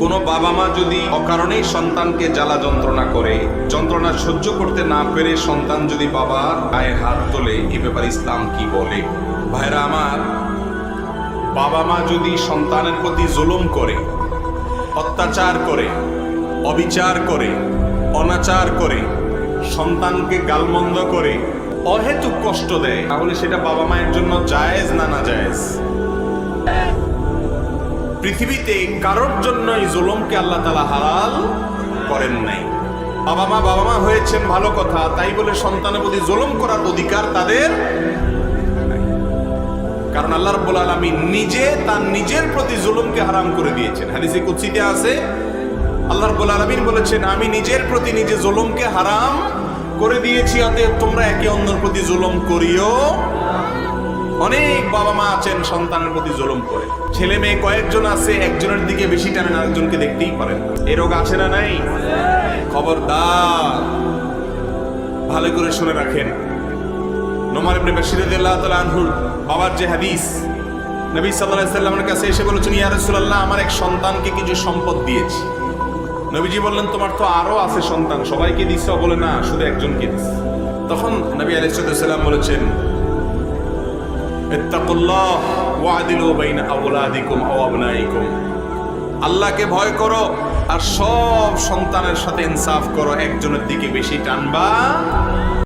কোনো বাবা মা যদি অকারণেই সন্তানকে জ্বালা যন্ত্রণা করে, যন্ত্রণা সহ্য করতে না পেরে সন্তান যদি বাবার গায়ে হাত তোলে, এ ব্যাপারে ইসলাম কি বলে? ভাইরা আমার বাবা মা যদি সন্তানের প্রতি জুলুম করে, অত্যাচার করে, অবিচার করে, অনাচার করে, সন্তানকে গালমন্দ করে, অহেতুক কষ্ট দেয়, তাহলে সেটা বাবা মায়ের জন্য জায়েজ না না জায়েজ পৃথিবীতে কারোর জন্যই জুলুমকে আল্লাহ তালা হালাল করেন নাই। বাবা মা বাবা মা হয়েছেন ভালো কথা, তাই বলে সন্তানের প্রতি জুলুম করার অধিকার তাদের কারণ আল্লাহ রাব্বুল আলামিন নিজে তার নিজের প্রতি জুলুমকে হারাম করে দিয়েছেন। হাদিসে কুদসিতে আছে, আল্লাহ রাব্বুল আলামিন বলেছেন, আমি নিজের প্রতি নিজে জুলুমকে হারাম করে দিয়েছি, অতএব তোমরা একে অন্যের প্রতি জুলুম করিও বাবা মা আছেন, সন্তানের প্রতি জুলুম করে। ছেলে মেয়ে কয়েকজন আছে, একজনের দিকে বেশি টানেন আরেকজনকে দেখতেই পারেন। এ রোগ আছে না নাই? খবরদার। ভালো করে শুনে রাখেন। নোমার ইবনে বাশির রাদিয়াল্লাহু আনহুর বাবার যে হাদিস, নবী সাল্লাল্লাহু আলাইহি সাল্লামের কাছে এসে বলেছেন, ইয়া রাসূলুল্লাহ, আমার এক সন্তানকে কিছু সম্পদ দিয়েছি। নবীজি বললেন, তোমার তো আরও আছে সন্তান, সবাইকে দিছ? বলে, না, শুধু একজনকে দিস তখন নবী আলাইহিস সাল্লাম বলেছেন আল্লাহকে ভয় করো আর সব সন্তানের সাথে ইনসাফ করো একজনের দিকে বেশি টানবা।